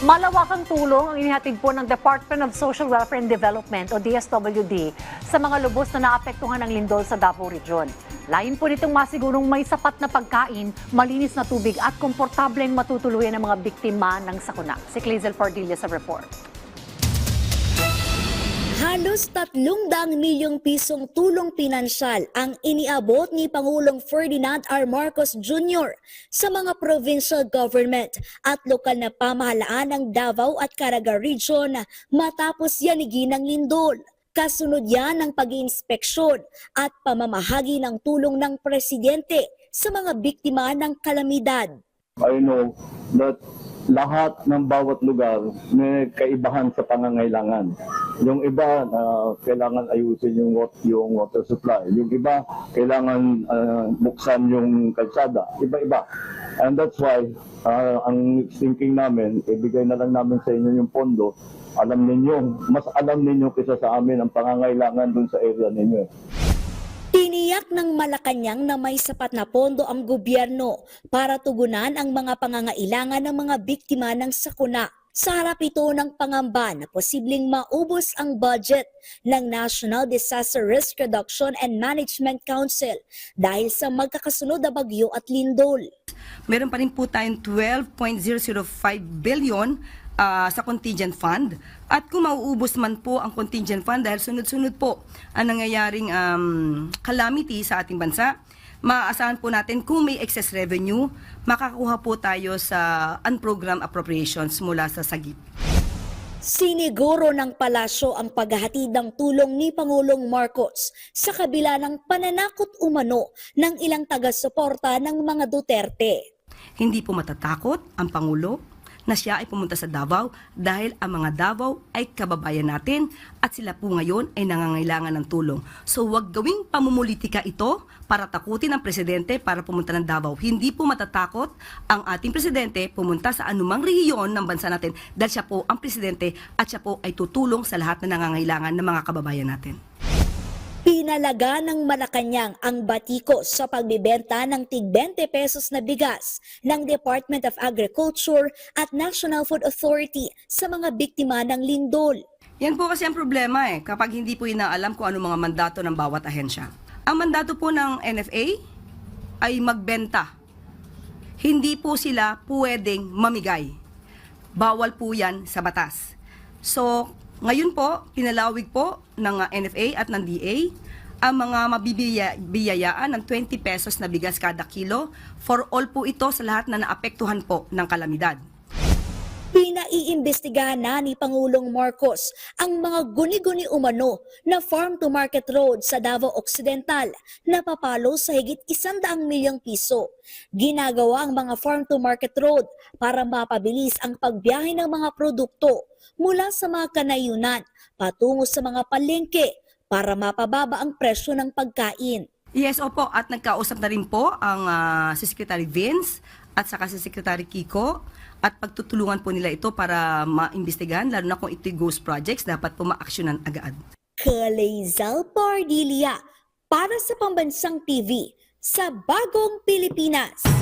Malawakang tulong ang inihatid po ng Department of Social Welfare and Development o DSWD sa mga lubos na naapektuhan ng lindol sa Davao Region. Lain po nitong masigurong may sapat na pagkain, malinis na tubig at komportableng matutuluyan ng mga biktima ng sakuna. Si Clazel Pardilla sa report. Halos 300 milyong pisong tulong pinansyal ang iniabot ni Pangulong Ferdinand R. Marcos Jr. sa mga provincial government at lokal na pamahalaan ng Davao at Caraga Region matapos yanigin ng lindol. Kasunod yan ng pag-iinspeksyon at pamamahagi ng tulong ng presidente sa mga biktima ng kalamidad. I know that lahat ng bawat lugar may kaibahan sa pangangailangan. Yung iba na kailangan ayusin yung yung water supply. Yung iba kailangan ah, buksan yung kalsada. Iba-iba. And that's why ah, ang thinking namin, ibigay na lang namin sa inyo yung pondo. Alam ninyo, mas alam ninyo kaysa sa amin ang pangangailangan dun sa area ninyo. Tiniyak ng Malacanang na may sapat na pondo ang gobyerno para tugunan ang mga pangangailangan ng mga biktima ng sakuna. Sa harap ito ng pangamba na posibleng maubos ang budget ng National Disaster Risk Reduction and Management Council dahil sa magkakasunod na bagyo at lindol. meron pa rin po tayong 12.005 billion ah, sa contingent fund. At kung mauubos man po ang contingent fund dahil sunod-sunod po ang nangyayaring um, calamity sa ating bansa, maaasahan po natin kung may excess revenue, makakuha po tayo sa unprogrammed appropriations mula sa SAGIP. Siniguro ng palasyo ang paghahatid ng tulong ni Pangulong Marcos sa kabila ng pananakot umano ng ilang taga-suporta ng mga Duterte. Hindi po matatakot ang Pangulo na siya ay pumunta sa Davao dahil ang mga Davao ay kababayan natin at sila po ngayon ay nangangailangan ng tulong. So wag gawing pamumulitika ito para takutin ang presidente para pumunta ng Davao. Hindi po matatakot ang ating presidente pumunta sa anumang rehiyon ng bansa natin dahil siya po ang presidente at siya po ay tutulong sa lahat na nangangailangan ng mga kababayan natin. Pinalaga ng Malacanang ang batiko sa pagbibenta ng tig 20 pesos na bigas ng Department of Agriculture at National Food Authority sa mga biktima ng lindol. Yan po kasi ang problema eh, kapag hindi po inaalam kung ano mga mandato ng bawat ahensya. Ang mandato po ng NFA ay magbenta. Hindi po sila pwedeng mamigay. Bawal po yan sa batas. So, ngayon po, pinalawig po ng uh, NFA at ng DA ang mga mabibiyayaan ng 20 pesos na bigas kada kilo for all po ito sa lahat na naapektuhan po ng kalamidad. Pinaiimbestigahan na ni Pangulong Marcos ang mga guni-guni umano na farm-to-market road sa Davao Occidental na papalo sa higit isandaang milyong piso. Ginagawa ang mga farm-to-market road para mapabilis ang pagbiyahe ng mga produkto mula sa mga kanayunan patungo sa mga palengke para mapababa ang presyo ng pagkain. Yes, opo. At nagkausap na rin po ang ah, si Secretary Vince at saka si Secretary Kiko at pagtutulungan po nila ito para maimbestigahan, lalo na kung ito'y ghost projects, dapat po ma-actionan agad. Kalezal Pardilia para sa Pambansang TV sa Bagong Pilipinas.